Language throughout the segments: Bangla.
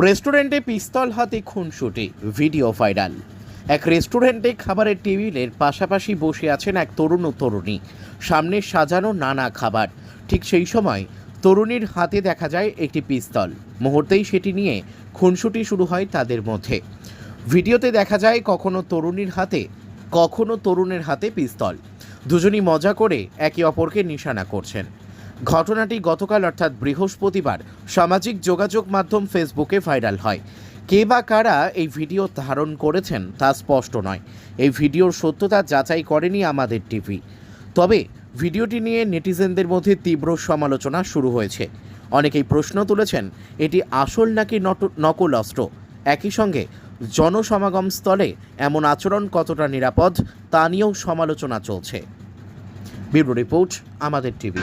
রেস্টুরেন্টে পিস্তল হাতে খুনসুটি, ভিডিও ভাইরাল। এক রেস্টুরেন্টে খাবারের টেবিলের পাশাপাশি বসে আছেন এক তরুণ ও তরুণী। সামনে সাজানো নানা খাবার। ঠিক সেই সময় তরুণীর হাতে দেখা যায় একটি পিস্তল। মুহূর্তেই সেটি নিয়ে খুনসুটি শুরু হয় তাদের মধ্যে। ভিডিওতে দেখা যায় কখনো তরুণীর হাতে, কখনো তরুণের হাতে পিস্তল। দুজনই মজা করে একে অপরকে নিশানা করছেন। ঘটনাটি গতকাল অর্থাৎ বৃহস্পতিবার সামাজিক যোগাযোগ মাধ্যম ফেসবুকে ভাইরাল হয়। কে বা কারা এই ভিডিও ধারণ করেছেন তা স্পষ্ট নয়। এই ভিডিওর সত্যতা যাচাই করেনি আমাদের টিভি। তবে ভিডিওটি নিয়ে নেটিজেনদের মধ্যে তীব্র সমালোচনা শুরু হয়েছে। অনেকেই প্রশ্ন তুলেছেন, এটি আসল নাকি নকল অস্ত্র? একই সঙ্গে জনসমাগম স্থলে এমন আচরণ কতটা নিরাপদ তা নিয়েও সমালোচনা চলছে। ব্যুরো রিপোর্ট, আমাদের TV.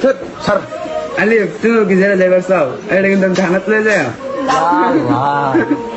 Tut, Anh Ali, tu güzel lever sağ. Elin dön kanatlayacağım. Wow.